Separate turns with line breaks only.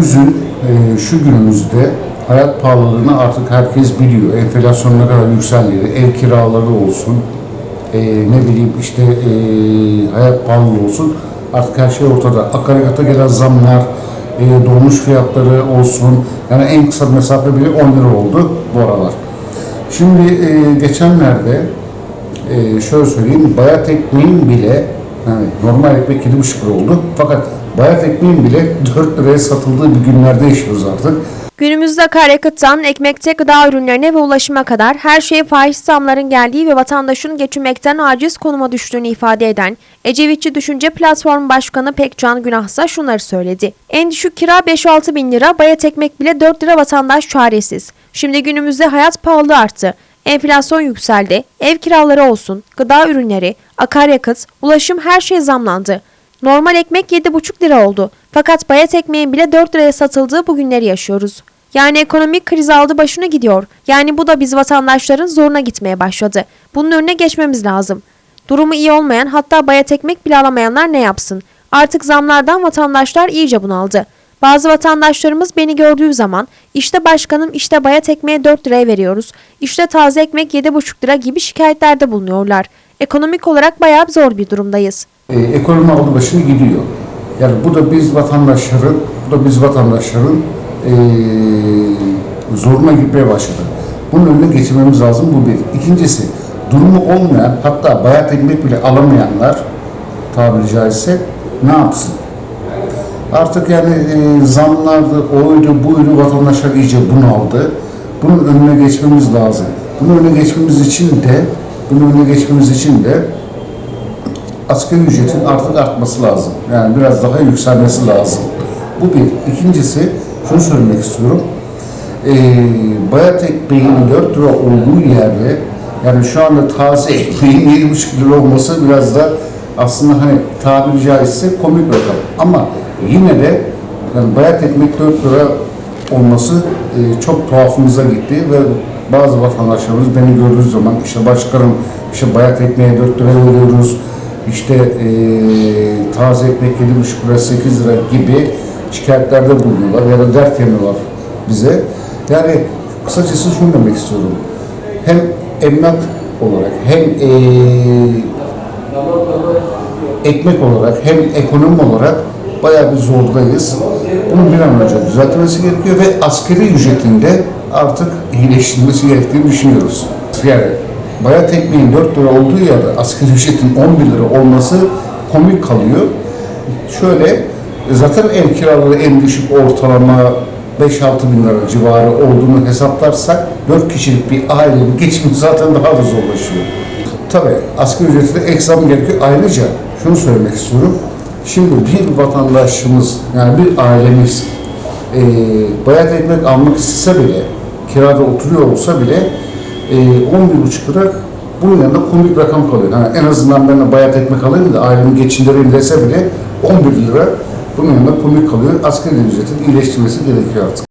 günümüzün e, şu günümüzde hayat pahalılığını artık herkes biliyor. Enflasyon ne kadar yükseldiğini, ev kiraları olsun, e, ne bileyim işte e, hayat pahalılığı olsun. Artık her şey ortada. Akaryakıta gelen zamlar, dolmuş fiyatları olsun. Yani en kısa mesafe bile 10 lira oldu bu aralar. Şimdi geçenlerde şöyle söyleyeyim, bayat ekmeğin bile yani normal ekmek 7,5 lira oldu. Fakat bayat ekmeğin bile 4 liraya satıldığı bir günlerde yaşıyoruz artık.
Günümüzde akaryakıttan ekmekte gıda ürünlerine ve ulaşıma kadar her şeye fahiş zamların geldiği ve vatandaşın geçinmekten aciz konuma düştüğünü ifade eden Ecevitçi Düşünce Platformu Başkanı Pekcan Günahsa şunları söyledi. En düşük kira 5-6 bin lira, bayat ekmek bile 4 lira vatandaş çaresiz. Şimdi günümüzde hayat pahalı arttı. Enflasyon yükseldi, ev kiraları olsun, gıda ürünleri, akaryakıt, ulaşım her şey zamlandı. Normal ekmek 7,5 lira oldu. Fakat bayat ekmeğin bile 4 liraya satıldığı bugünleri yaşıyoruz. Yani ekonomik kriz aldı başını gidiyor. Yani bu da biz vatandaşların zoruna gitmeye başladı. Bunun önüne geçmemiz lazım. Durumu iyi olmayan hatta bayat ekmek bile alamayanlar ne yapsın? Artık zamlardan vatandaşlar iyice bunaldı. Bazı vatandaşlarımız beni gördüğü zaman işte başkanım işte bayat ekmeğe 4 liraya veriyoruz. işte taze ekmek 7,5 lira gibi şikayetlerde bulunuyorlar. Ekonomik olarak bayağı zor bir durumdayız.
E, ekonomi aldı başını gidiyor. Yani bu da biz vatandaşların, bu da biz vatandaşların e, zoruna gitmeye başladı. Bunun önüne geçirmemiz lazım bu bir. İkincisi, durumu olmayan hatta bayat ekmek bile alamayanlar tabiri caizse ne yapsın? Artık yani e, zamlardı, oydu, buydu vatandaşlar iyice bunaldı. Bunun önüne geçmemiz lazım. Bunun önüne geçmemiz için de bunun önüne geçmemiz için de asgari ücretin artık artması lazım. Yani biraz daha yükselmesi lazım. Bu bir. İkincisi, şunu söylemek istiyorum. Ee, bayat ekmeğin 4 lira olduğu yerde, yani şu anda taze ekmeğin 7,5 lira olması biraz da aslında hani tabiri caizse komik rakam. Ama yine de yani bayat ekmek 4 lira olması e, çok tuhafımıza gitti ve bazı vatandaşlarımız beni gördüğü zaman işte başkanım işte bayat ekmeğe 4 lira veriyoruz işte e, taze ekmek 7,5 lira 8 lira gibi şikayetlerde bulunuyorlar ya da dert yanıyorlar bize. Yani kısacası şunu demek istiyorum. Hem emlak olarak hem e, ekmek olarak hem ekonomi olarak bayağı bir zordayız. Bunun bir an önce düzeltmesi gerekiyor ve askeri ücretinde artık iyileştirilmesi gerektiğini düşünüyoruz. Yani bayat ekmeğin 4 lira olduğu yerde asgari ücretin 11 lira olması komik kalıyor. Şöyle zaten ev kiraları en düşük ortalama 5-6 bin lira civarı olduğunu hesaplarsak 4 kişilik bir ailenin geçimi zaten daha da zorlaşıyor. Tabii asgari ücreti de ek zam gerekiyor. Ayrıca şunu söylemek istiyorum. Şimdi bir vatandaşımız yani bir ailemiz e, bayat ekmek almak istese bile kirada oturuyor olsa bile e, 11,5 lira bunun yanında komik rakam kalıyor. Yani en azından ben de bayat ekmek alayım da ailemi geçindireyim dese bile 11 lira bunun yanında komik kalıyor. Asgari ücretin iyileştirmesi gerekiyor artık.